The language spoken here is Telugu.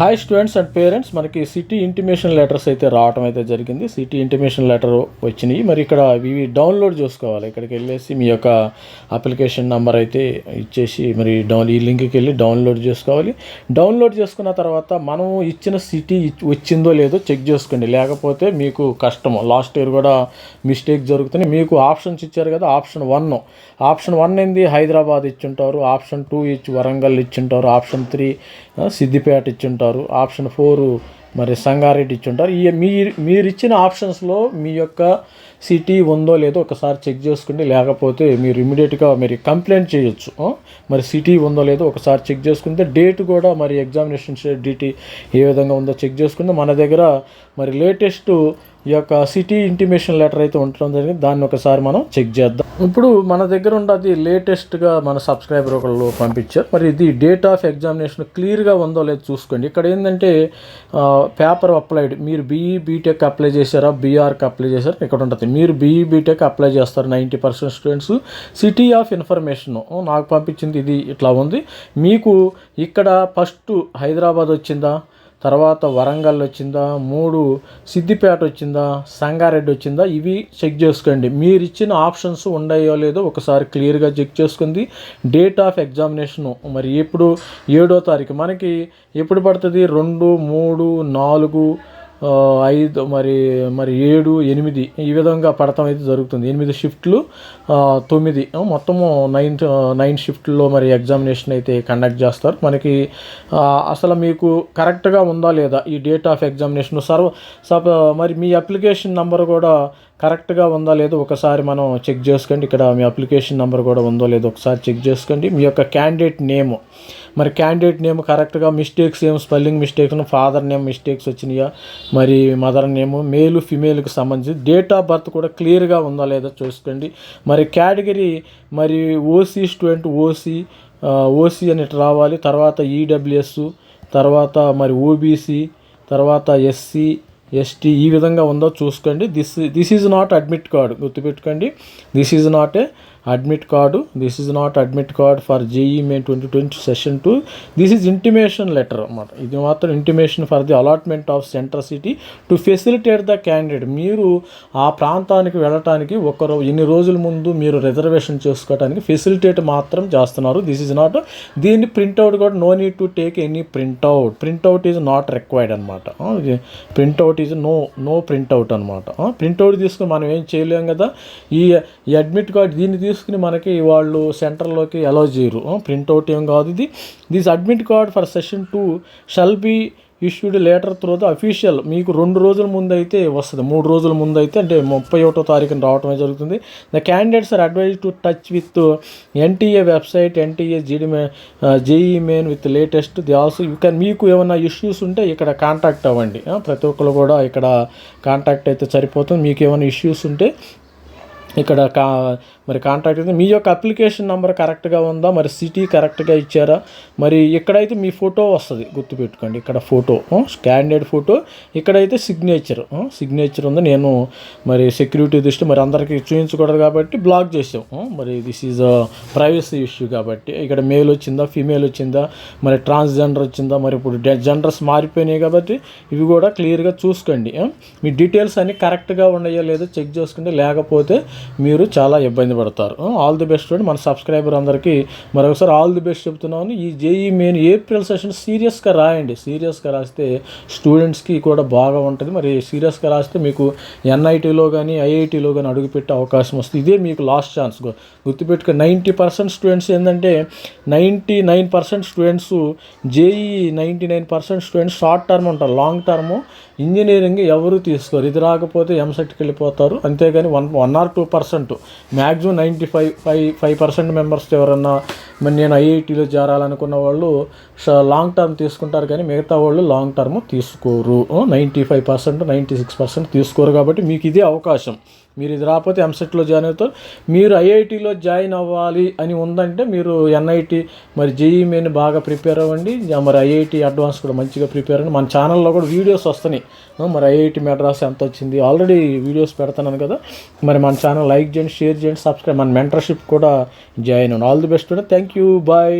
హాయ్ స్టూడెంట్స్ అండ్ పేరెంట్స్ మనకి సిటీ ఇంటిమేషన్ లెటర్స్ అయితే రావటం అయితే జరిగింది. సిటీ ఇంటిమేషన్ లెటర్ వచ్చినాయి. మరి ఇక్కడ ఇవి డౌన్లోడ్ చేసుకోవాలి. ఇక్కడికి వెళ్ళేసి మీ యొక్క అప్లికేషన్ నెంబర్ అయితే ఇచ్చేసి మరి డౌన్ ఈ లింక్కి వెళ్ళి డౌన్లోడ్ చేసుకోవాలి. డౌన్లోడ్ చేసుకున్న తర్వాత మనం ఇచ్చిన సిటీ వచ్చిందో లేదో చెక్ చేసుకోండి. లేకపోతే మీకు కష్టము లాస్ట్ ఇయర్ కూడా మిస్టేక్ జరుగుతుంది మీకు ఆప్షన్స్ ఇచ్చారు కదా ఆప్షన్ వన్ ఆప్షన్ వన్ ఏంది? హైదరాబాద్ ఇచ్చుంటారు. ఆప్షన్ టూ ఇచ్చి వరంగల్ ఇచ్చుంటారు. ఆప్షన్ త్రీ సిద్దిపేట ఇచ్చుంటారు. ఆప్షన్ ఫోరు మరి సంగారెడ్డి ఇచ్చి ఉంటారు ఈ మీరు మీరు ఇచ్చిన ఆప్షన్స్లో మీ యొక్క సిటీ ఉందో లేదో ఒకసారి చెక్ చేసుకోండి లేకపోతే మీరు ఇమీడియట్గా మరి కంప్లైంట్ చేయొచ్చు. మరి సిటీ ఉందో లేదో ఒకసారి చెక్ చేసుకుంటే డేట్ కూడా మరి ఎగ్జామినేషన్ డీటీ ఏ విధంగా ఉందో చెక్ చేసుకుంటే మన దగ్గర మరి లేటెస్ట్ ఈ యొక్క సిటీ ఇంటిమేషన్ లెటర్ అయితే ఉండటం జరిగింది. దాన్ని ఒకసారి మనం చెక్ చేద్దాం. ఇప్పుడు మన దగ్గర ఉన్నది లేటెస్ట్గా మన సబ్స్క్రైబర్ ఒకళ్ళు పంపించారు. మరి ఇది డేట్ ఆఫ్ ఎగ్జామినేషన్ క్లియర్గా ఉందో లేదో చూసుకోండి. ఇక్కడ ఏంటంటే పేపర్ అప్లైడ్ మీరు బీఈ బీటెక్ అప్లై చేశారా బీఆర్కి అప్లై చేశారా ఇక్కడ ఉంటుంది. మీరు బీఈ బీటెక్ అప్లై చేస్తారు ninety percent students. City of information నాకు పంపించింది ఇది ఇట్లా ఉంది. మీకు ఇక్కడ ఫస్ట్ హైదరాబాద్ వచ్చిందా? తర్వాత వరంగల్ వచ్చిందా మూడు సిద్దిపేట వచ్చిందా సంగారెడ్డి వచ్చిందా ఇవి చెక్ చేసుకోండి. మీరు ఇచ్చిన ఆప్షన్స్ ఉన్నాయో లేదో ఒకసారి క్లియర్గా చెక్ చేసుకుంది. డేట్ ఆఫ్ ఎగ్జామినేషన్ మరి ఎప్పుడు ఏడో తారీఖు. మనకి ఎప్పుడు పడుతుంది? రెండు మూడు నాలుగు ఐదు మరి మరి ఏడు ఎనిమిది ఈ విధంగా పడటం అయితే జరుగుతుంది. ఎనిమిది షిఫ్ట్లు తొమ్మిది మొత్తము నైన్ నైన్ షిఫ్ట్లో మరి ఎగ్జామినేషన్ అయితే కండక్ట్ చేస్తారు. మనకి అసలు మీకు కరెక్ట్గా ఉందా లేదా ఈ డేట్ ఆఫ్ ఎగ్జామినేషన్? సర్వ సప మరి మీ అప్లికేషన్ నెంబర్ కూడా కరెక్ట్గా ఉందా లేదో ఒకసారి మనం చెక్ చేసుకోండి ఇక్కడ మీ అప్లికేషన్ నెంబర్ కూడా ఉందో లేదో ఒకసారి చెక్ చేసుకోండి మీ యొక్క క్యాండిడేట్ నేమ్. మరి క్యాండిడేట్ నేమ్ కరెక్ట్గా మిస్టేక్స్ ఏం spelling mistakes father name mistakes వచ్చినాయా? మరి మదర్ నేమ్ మేలు ఫిమేల్కి సంబంధించి డేట్ ఆఫ్ బర్త్ కూడా క్లియర్గా ఉందా లేదో చూసుకోండి. మరి కేటగిరీ మరి ఓసీ స్టూడెంట్ ఓసీ ఓసీ అని రావాలి తర్వాత ఈడబ్ల్యూఎస్ తర్వాత మరి ఓబీసీ తర్వాత ఎస్సీ ఎస్టీ ఈ విధంగా ఉందో చూసుకోండి. This this is not admit card గుర్తుపెట్టుకోండి. This is not a admit card this is not admit card for JEE May twenty twenty session two this is intimation letter అనమాట ఇది మాత్రం intimation for the allotment of centre city to facilitate the candidate మీరు ఆ ప్రాంతానికి వెళ్ళటానికి ఒక ఎన్ని రోజుల ముందు మీరు రిజర్వేషన్ చేసుకోవడానికి ఫెసిలిటేట్ మాత్రం చేస్తున్నారు. దిస్ ఈజ్ నాట్ దీన్ని ప్రింట్అవుట్ కూడా no need to take any printout printout is not required అనమాట printout is no no printout అనమాట ప్రింట్అవుట్ తీసుకుని మనం ఏం చేయలేం కదా? ఈ ఈ అడ్మిట్ కార్డ్ దీన్ని తీసుకుని మనకి వాళ్ళు సెంటర్లోకి అలౌ చేయరు. ప్రింట్అవుట్ ఏం కాదు ఇది. This admit card for session two shall be issued later through the official మీకు రెండు రోజుల ముందు అయితే వస్తుంది. మూడు రోజుల ముందు అయితే అంటే ముప్పై ఒకటో తారీఖున రావటమే జరుగుతుంది. The candidates are advise to touch with NTA website NTA GD JEE Main with latest the also you can మీకు ఏమైనా ఇష్యూస్ ఉంటే ఇక్కడ కాంటాక్ట్ అవ్వండి. ప్రతి ఒక్కరు కూడా ఇక్కడ కాంటాక్ట్ అయితే సరిపోతుంది. మీకు ఏమైనా ఇష్యూస్ ఉంటే ఇక్కడ కా మరి కాంటాక్ట్ అయితే మీ యొక్క అప్లికేషన్ నెంబర్ కరెక్ట్గా ఉందా? మరి సిటీ కరెక్ట్గా ఇచ్చారా? మరి ఇక్కడైతే మీ ఫోటో వస్తుంది గుర్తుపెట్టుకోండి. ఇక్కడ ఫోటో క్యాండిడేట్ ఫోటో. ఇక్కడైతే సిగ్నేచర్ సిగ్నేచర్ ఉంది. నేను మరి సెక్యూరిటీ దృష్టి మరి అందరికీ చూపించకూడదు కాబట్టి బ్లాక్ చేసాం మరి దిస్ ఈజ్ ప్రైవసీ ఇష్యూ కాబట్టి. ఇక్కడ మేల్ వచ్చిందా ఫీమేల్ వచ్చిందా? మరి ట్రాన్స్జెండర్ వచ్చిందా? మరి ఇప్పుడు జెండర్స్ మారిపోయినాయి కాబట్టి ఇవి కూడా క్లియర్గా చూసుకోండి. మీ డీటెయిల్స్ అన్నీ కరెక్ట్గా ఉన్నాయో లేదో చెక్ చేసుకుంటే లేకపోతే మీరు చాలా ఇబ్బంది పడతారు. ఆల్ ది బెస్ట్ అండి మన సబ్స్క్రైబర్ అందరికీ మరొకసారి ఆల్ ది బెస్ట్ చెప్తున్నాను. ఈ జేఈ మెయిన్ ఏప్రిల్ సెషన్ సీరియస్గా రాయండి. సీరియస్గా రాస్తే స్టూడెంట్స్కి కూడా బాగా ఉంటుంది. మరి సీరియస్గా రాస్తే మీకు ఎన్ఐటీలో కానీ ఐఐటీలో కానీ అడుగుపెట్టే అవకాశం వస్తుంది. ఇదే మీకు లాస్ట్ ఛాన్స్ గుర్తుపెట్టుకో నైంటీ పర్సెంట్ స్టూడెంట్స్ ఏంటంటే ninety nine percent students JEE ninety nine percent students short term ఉంటారు. లాంగ్ టర్మ్ ఇంజనీరింగ్ ఎవరు తీసుకోరు. ఇది రాకపోతే ఎంసెట్కి వెళ్ళిపోతారు. అంతేగాని one one or two percent. Maximum ninety five five five percent members ఎవరన్నా మరి నేను ఐఐటీలో చేరాలనుకున్న వాళ్ళు లాంగ్ టర్మ్ తీసుకుంటారు కానీ మిగతా వాళ్ళు లాంగ్ టర్మ్ తీసుకోరు. Ninety five percent ninety six percent తీసుకోరు కాబట్టి మీకు ఇదే అవకాశం. మీరు ఇది రాకపోతే ఎంసెట్లో జాయిన్ అవుతారు. మీరు ఐఐటీలో జాయిన్ అవ్వాలి అని ఉందంటే మీరు ఎన్ఐటి మరి జేఈ మెయిన్ బాగా ప్రిపేర్ అవ్వండి. మరి ఐఐటి అడ్వాన్స్ కూడా మంచిగా ప్రిపేర్ అవ్వండి. మన ఛానల్లో కూడా వీడియోస్ వస్తున్నాయి. మరి ఐఐటి మెడ్రాస్ ఎంత వచ్చింది? ఆల్రెడీ వీడియోస్ పెడతాను కదా. మరి మన ఛానల్ లైక్ చేయండి షేర్ చేయండి సబ్స్క్రైబ్. మన మెంటర్షిప్ కూడా జాయిన్ అవ్వండి. All the best thank you bye.